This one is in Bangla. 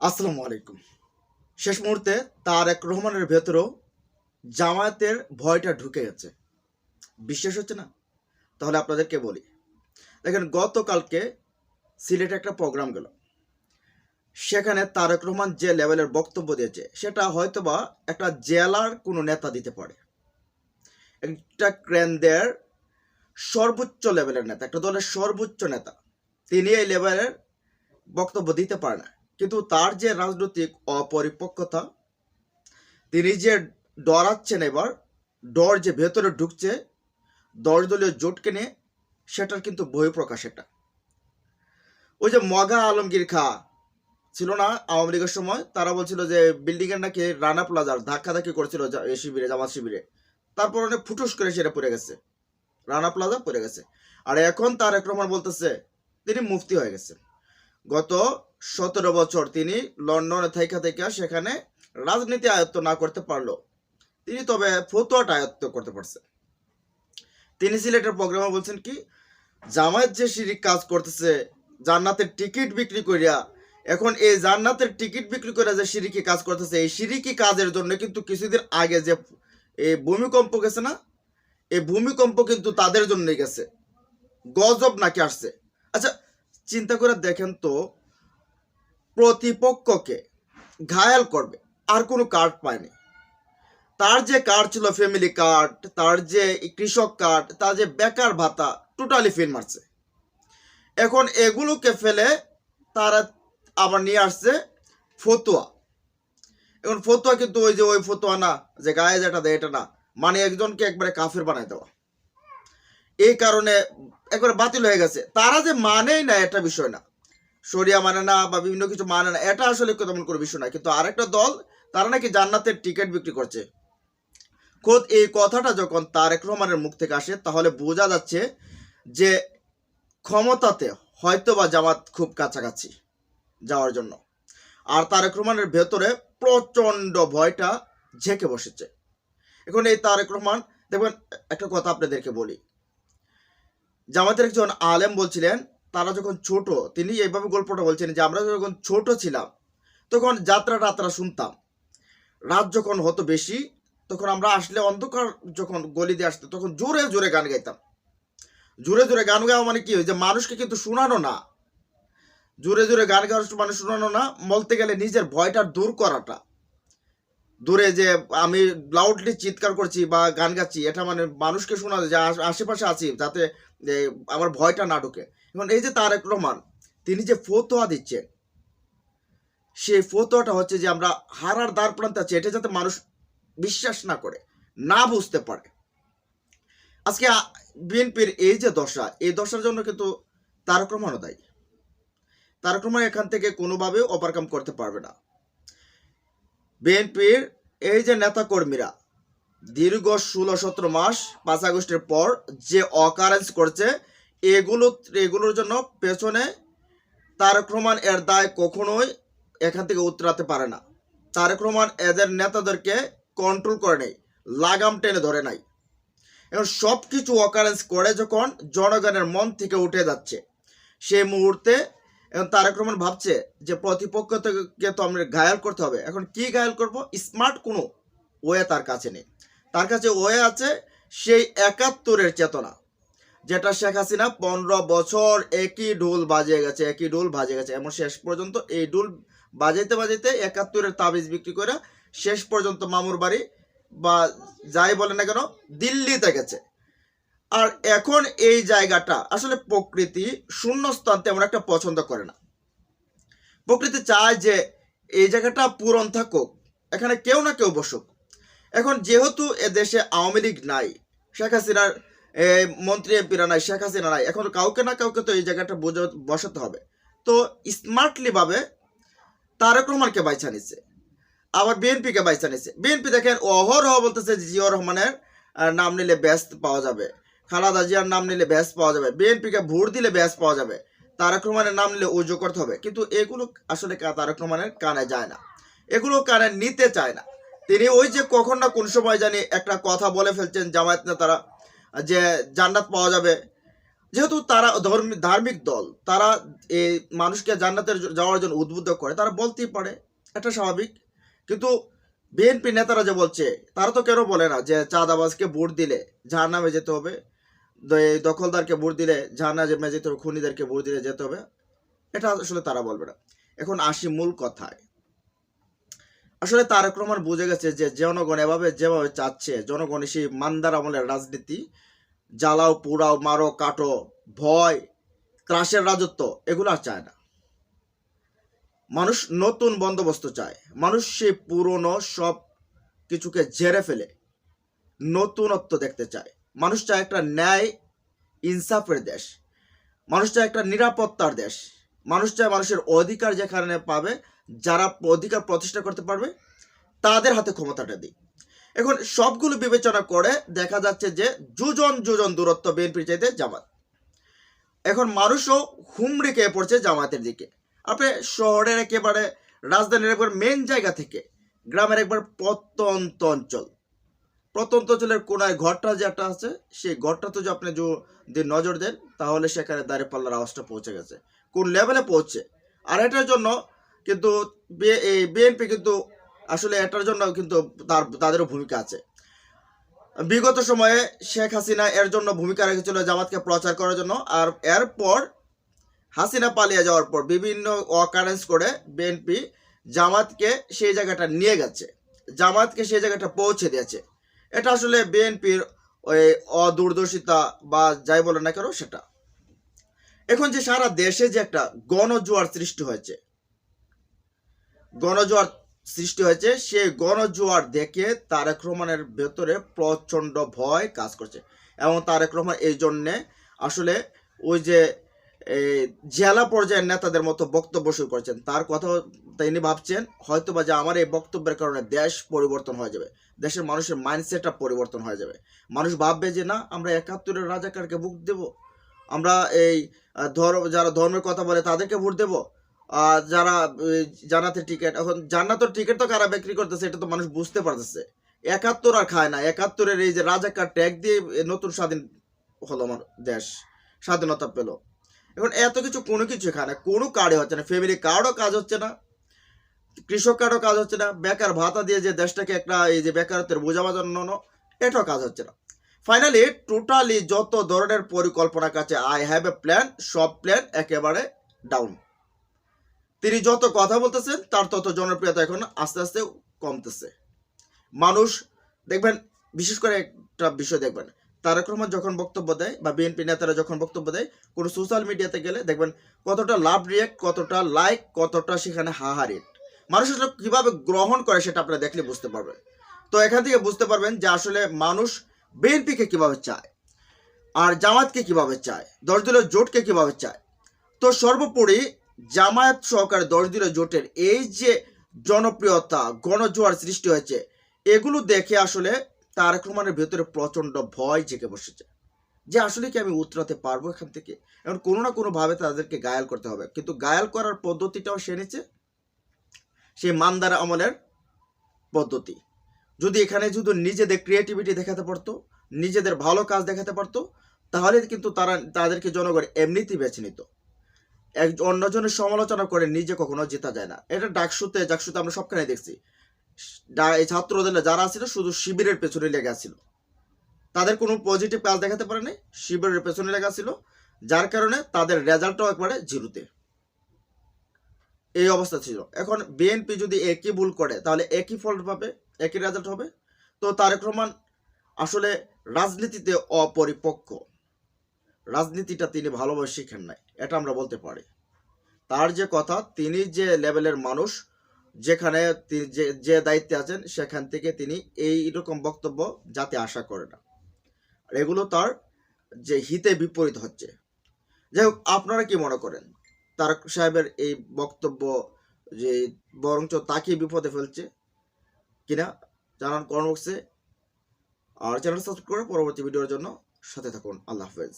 আসসালামু আলাইকুম। শেষ মুহূর্তে তারেক রহমানের ভেতরেও জামায়াতের ভয়টা ঢুকে গেছে। বিশ্বাস হচ্ছে না? তাহলে আপনাদেরকে বলি। দেখেন, গতকালকে সিলেটে একটা প্রোগ্রাম গেল। সেখানে তারেক রহমান যে লেভেলের বক্তব্য দিয়েছে, সেটা হয়তোবা একটা জেলার কোনো নেতা দিতে পারে। একটা কেন্দ্রের সর্বোচ্চ লেভেলের নেতা, একটা দলের সর্বোচ্চ নেতা, তিনি এই লেভেলের বক্তব্য দিতে পারে না। কিন্তু তার যে রাজনৈতিক অপরিপক্কতা, তিনি যে ডরাচ্ছেন এবার, ডর যে ভেতরে ঢুকছে দশ দলীয় জোটকে নিয়ে, সেটার কিন্তু বহিঃপ্রকাশ এটা। ওই যে মগা আলমগীর খা ছিল না আওয়ামী লীগের সময়, তারা বলছিল যে বিল্ডিং এর নাকি রানা প্লাজার ধাক্কাধাক্কি করেছিল শিবিরে, জামাত শিবিরে। তারপর অনেক ফুটুস করে সেটা পড়ে গেছে। রানা প্লাজা পড়ে গেছে। আর এখন তারেক রহমান বলতেছে, তিনি মুফতি হয়ে গেছে গত সতেরো বছর তিনি লন্ডনে থাইকা থেকে সেখানে রাজনীতি আয়ত্ত না করতে পারল। তিনি তবে ফতুয়াটা আয়ত্ত করতে পারছে। তিনি সিলেটের প্রোগ্রামে বলছেন কি, জামায়াত যে শিরিক কাজ করতেছে, জান্নাতের টিকিট বিক্রি করিয়া এখন এই জান্নাতের টিকিট বিক্রি করে যে সিরিকি কাজ করতেছে, এই সিরিকি কাজের জন্য কিন্তু কিছুদিন আগে যে এই ভূমিকম্প গেছে না, এই ভূমিকম্প কিন্তু তাদের জন্যই গেছে। গজব নাকি আসছে। আচ্ছা চিন্তা করে দেখেন তো প্রতিপক্ষকে ঘায়াল করবে। আর কোনো কার্ড পায়নি। তার যে কার্ড ছিল ফ্যামিলি কার্ড তার যে কৃষক কার্ড তার যে বেকার ভাতা টোটালি ফিল মারছে। এখন এগুলোকে ফেলে তারা আবার নিয়ে আসছে ফতুয়া। এখন ফতুয়া কিন্তু ওই যে, ওই ফতুয়া না, যে গায়ে যেটা দেয় এটা না। মানে একজনকে একবারে কাফের বানায় দেওয়া। এই কারণে একবারে বাতিল হয়ে গেছে। তারা যে মানেই না এটা বিষয় না। সরিয়া মানে না বা বিভিন্ন কিছু মানে না, এটা আসলে তেমন কোনো বিষয় না কিন্তু আরেকটা দল, তারা নাকি জান্নাতের টিকিট বিক্রি করছে। খোদ এই কথাটা যখন তারেক রহমানের মুখ থেকে আসে, তাহলে বোঝা যাচ্ছে যে ক্ষমতাতে হয়তো বা জামাত খুব কাছাকাছি যাওয়ার জন্য। আর তারেক রহমানের ভেতরে প্রচণ্ড ভয়টা ঝেঁকে বসেছে। এখন এই তারেক রহমান, দেখবেন একটা কথা আপনাদেরকে বলি। জামাতের একজন আলেম বলছিলেন তারা যখন ছোট, তিনি এইভাবে গল্পটা বলছেন যে, আমরা যখন ছোট ছিলাম, তখন যাত্রা টাত্রা শুনতাম। রাত যখন হতো বেশি, তখন আমরা আসলে অন্ধকার যখন গলি দিয়ে আসতো, তখন জোরে জোরে গান গাইতাম। জোরে জোরে গান গাওয়া মানে কি? যে মানুষকে কিন্তু শোনানো না। জোরে জোরে গান গাওয়ার মানে শোনানো না, বলতে গেলে নিজের ভয়টা দূর করাটা। দূরে যে আমি লাউডলি চিৎকার করছি বা গান গাচ্ছি, এটা মানে মানুষকে শোনা যে আশেপাশে আছি, যাতে আমার ভয়টা না ঢুকে। এখন এই যে তারেক রহমান, তিনি যে ফতোয়া দিচ্ছেন, সেই ফতোয়াটা হচ্ছে যে আমরা হারার দ্বার প্রান্তে আছি, এটা যাতে মানুষ বিশ্বাস না করে, না বুঝতে পারে। আজকে বিএনপির এই যে দশা, এই দশার জন্য কিন্তু তারক রহমানও দায়ী। তারক রহমান এখান থেকে কোনোভাবে ওভারকাম করতে পারবে না। বিএনপির এই যে নেতা কর্মীরা দীর্ঘ ষোলো সতেরো মাস, পাঁচ আগস্টের পর যে অকারেন্স করছে এগুলো, এগুলোর জন্য পেছনে তারক রহমান এর দায় কখনোই এখান থেকে উতরাতে পারে না। তারেক রহমান এদের নেতাদেরকে কন্ট্রোল করে নেই, লাগাম টেনে ধরে নাই। এখন সব কিছু অকারেন্স করে যখন জনগণের মন থেকে উঠে যাচ্ছে, সেই মুহূর্তে এখন তারেক রহমান ভাবছে যে প্রতিপক্ষ থেকে তো আমরা ঘায়াল করতে হবে। এখন কি ঘায়াল করব? স্মার্ট কোনো ওয়ে তার কাছে নেই। তার কাছে ওয়ে আছে সেই একাত্তরের চেতনা। যেটা শেখ হাসিনা পনেরো বছর একই ঢোল বাজিয়ে গেছে, একই ঢোল বাজিয়ে গেছে। এমন শেষ পর্যন্ত এই ঢোল বাজাইতে বাজাইতে একাত্তরের তাবিজ বিক্রি করে শেষ পর্যন্ত মামুর বাড়ি বা যাই বলে না কেন, দিল্লিতে গেছে। আর এখন এই জায়গাটা আসলে প্রকৃতি শূন্যস্থান তেমন একটা পছন্দ করে না। প্রকৃতি চায় যে এই জায়গাটা পূরণ থাকুক, এখানে কেউ না কেউ বসুক। এখন যেহেতু এ দেশে আওয়ামী লীগ নাই, শেখ হাসিনার মন্ত্রী এমপিরা নাই শেখ হাসিনা নাই এখন কাউকে না কাউকে তো এই জায়গাটা বোঝা- বসাতে হবে। তো স্মার্টলি ভাবে তারেক রহমানকে বাইছা নিচ্ছে আবার বিএনপিকে বাইছা নিচ্ছে বিএনপি দেখেন অহরহ বলতেছে যে জিয়াউর রহমানের নাম নিলে ব্যস্ত পাওয়া যাবে। খালাদা জিয়ার নাম নিলে ব্যাস পাওয়া যাবে। বিএনপিকে ভোট দিলে ব্যাস পাওয়া যাবে। তারেক রহমানের নাম নিলে উজো করতে হবে। কিন্তু এগুলো আসলে তারেক রহমানের কানে যায় না। এগুলো কানে নিতে চায় না। তিনি ওই যে কখন না কোন সময় জানি একটা কথা বলে ফেলছেন জামায়াত নেতারা। যে জান্নাত পাওয়া যাবে। যেহেতু তারা ধর্মী- ধার্মিক দল, তারা এই মানুষকে জান্নাতের যাওয়ার জন্য উদ্বুদ্ধ করে, তারা বলতেই পারে, এটা স্বাভাবিক। কিন্তু বিএনপি নেতারা যে বলছে, তারা তো কেন বলে না যে চাঁদাবাজকে ভোট দিলে জাহার নামে যেতে হবে দখলদারকে ভোট দিলে জাহার নামে যেতে হবে, খুনিদেরকে ভোট দিলে যেতে হবে, এটা আসলে তারা বলবে না। এখন আসি মূল কথায়। আসলে তারেক রহমান বুঝে গেছে যে জনগণ এভাবে যেভাবে চাচ্ছে, জনগণ সেই মান্দার আমলের রাজনীতি, জ্বালাও, পোড়াও, মারো, কাটো, ভয়, ত্রাসের রাজত্ব, এগুলো আর চায় না। মানুষ নতুন বন্দোবস্ত চায়। মানুষ সেই পুরনো সব কিছুকে ঝেড়ে ফেলে, নতুনত্ব দেখতে চায়। মানুষ চায় একটা ন্যায় ইনসাফের দেশ। মানুষ চায় একটা নিরাপত্তার দেশ। মানুষ চায় মানুষের অধিকার যেখানে পাবে, যারা অধিকার প্রতিষ্ঠা করতে পারবে, তাদের হাতে ক্ষমতাটা দিই। এখন সবগুলো বিবেচনা করে দেখা যাচ্ছে যে যোজন যোজন দূরত্ব বিএনপির চাইতে জামাত। এখন মানুষও হুমড়ি খেয়ে পড়ছে জামাতের দিকে। আপনি শহরের একেবারে রাজধানীর একবার মেন জায়গা থেকে, গ্রামের একবার প্রত্যন্ত অঞ্চল। প্রত্যন্ত অঞ্চলের কোনায় ঘরটা যেটা আছে, সেই ঘরটা তো যে আপনি যদি নজর দেন, তাহলে সেখানে দাঁড়িয়ে পাল্লার আওয়াজটা পৌঁছে গেছে। কোন লেভেলে পৌঁছে আর এটার জন্য কিন্তু বিএনপি কিন্তু আসলে এটার জন্য কিন্তু তার, তাদেরও ভূমিকা আছে। বিগত সময়ে শেখ হাসিনা এর জন্য ভূমিকা রেখেছিল জামাতকে প্রচার করার জন্য। আর এরপর হাসিনা পালিয়ে যাওয়ার পর বিভিন্ন অকারেন্স করে বিএনপি জামাতকে সেই জায়গাটা নিয়ে গেছে। জামাতকে সেই জায়গাটা পৌঁছে দিয়েছে। এটা আসলে বিএনপির ওই অদূরদর্শিতা বা যাই বলে না কেন সেটা। এখন যে সারা দেশে যে একটা গণজোয়ার সৃষ্টি হয়েছে, গণজোয়ার সৃষ্টি হয়েছে সেই গণজোয়ার দেখে তারেক রহমানের ভেতরে প্রচণ্ড ভয় কাজ করছে। এবং তারেক রহমান এই জন্যে আসলে ওই যে জেলা পর্যায়ের নেতাদের মতো বক্তব্য শুরু করেছেন। তার কথা তিনি ভাবছেন হয়তো বা যে আমার এই বক্তব্যের কারণে দেশ পরিবর্তন হয়ে যাবে, দেশের মানুষের মাইন্ডসেটটা পরিবর্তন হয়ে যাবে। মানুষ ভাববে যে না, আমরা একাত্তরের রাজাকারকে বুক দেব আমরা এই ধর্ম যারা ধর্মের কথা বলে তাদেরকে ভোট দেবো। আর যারা জানাতে টিকিট এখন জান্নাতের টিকিট তো কারা বিক্রি করতেছে, এটা তো মানুষ বুঝতে পারতেছে। একাত্তর আর খায় না, একাত্তরের এই যে রাজাকার ট্যাগ দিয়ে নতুন স্বাধীন হলো আমার দেশ, স্বাধীনতা পেল। এখন এত কিছু কোনো কিছু খায় না, কোনো কার্ডে হচ্ছে না ফ্যামিলি কার্ডও কাজ হচ্ছে না, কৃষক কার্ডও কাজ হচ্ছে না, বেকার ভাতা দিয়ে যে দেশটাকে একটা, এই যে বেকারত্বের বোঝা বাজানো এটাও কাজ হচ্ছে না। ফাইনালি টোটালি যত ধরনের পরিকল্পনা কাছে আই হ্যাভ এ প্ল্যান সব প্ল্যান একেবারে ডাউন তিনি যত কথা বলতেছেন, তার তত জনপ্রিয়তা এখন আস্তে আস্তে কমতেছে। মানুষ, দেখবেন, বিশেষ করে একটা বিষয় দেখবেন, তারেক রহমান যখন বক্তব্য দেয় বা বিএনপি নেতারা যখন বক্তব্য দেয়, কোনো সোশ্যাল মিডিয়াতে গেলে দেখবেন কতটা লাভ রিয়েক্ট কতটা লাইক কতটা সেখানে হাহারিট মানুষ আসলে কীভাবে গ্রহণ করে সেটা আপনারা দেখলে বুঝতে পারবেন। তো এখান থেকে বুঝতে পারবেন যে আসলে মানুষ বিএনপিকে কীভাবে চায়? আর জামাতকে কীভাবে চায়? দশ দলীয় জোটকে কীভাবে চায়? তো সর্বোপরি জামায়াত সহকারে দশ দলীয় জোটের এই যে জনপ্রিয়তা, গণজোয়ার সৃষ্টি হয়েছে, এগুলো দেখে আসলে তারেক রহমানের ভেতরে প্রচণ্ড ভয় জেগে বসেছে। যে আসলে কি আমি উতরাতে পারব এখান থেকে? এখন কোনো না কোনোভাবে তাদেরকে গায়াল করতে হবে। কিন্তু গায়াল করার পদ্ধতিটাও সে নিচ্ছে সেই মান্দার আমলের পদ্ধতি। যদি এখানে যদি নিজেদের ক্রিয়েটিভিটি দেখাতে পারতো, নিজেদের ভালো কাজ দেখাতে পারতো, তাহলে কিন্তু তারা, তাদেরকে জনগণ এমনিতেই বেছে নিত। এক, অন্যজনের সমালোচনা করে নিজে কখনো জেতা যায় না। এটা ডাকসুতে, জাকসুতে আমরা সবখানে দেখছি। এই ছাত্রদের যারা ছিল, শুধু শিবিরের পেছনে লেগে ছিল তাদের কোনো পজিটিভ কাজ দেখাতে পারেনি শিবিরের পেছনে লেগা ছিল যার কারণে তাদের রেজাল্টটাও একবারে জিরোতে এই অবস্থা ছিল। এখন বিএনপি যদি একই ভুল করে, তাহলে একই ফল পাবে? একই রেজাল্ট হবে। তো তারেক রহমান আসলে রাজনীতিতে অপরিপক্ক। রাজনীতিটা তিনি ভালোভাবে শিখেন নাই, এটা আমরা বলতে পারি। তার যে কথা, তিনি যে লেভেলের মানুষ, যেখানে যে দায়িত্বে আছেন, সেখান থেকে তিনি এই রকম বক্তব্য যাতে আশা করে না। আর এগুলো তার যে হিতে বিপরীত হচ্ছে। যাই হোক, আপনারা কি মনে করেন? তারক সাহেবের এই বক্তব্য যে বরঞ্চ তাকে বিপদে ফেলছে কিনা জানান কমেন্ট বক্সে আর চ্যানেল সাবস্ক্রাইব করে পরবর্তী ভিডিওর জন্য সাথে থাকুন। আল্লাহ হাফেজ।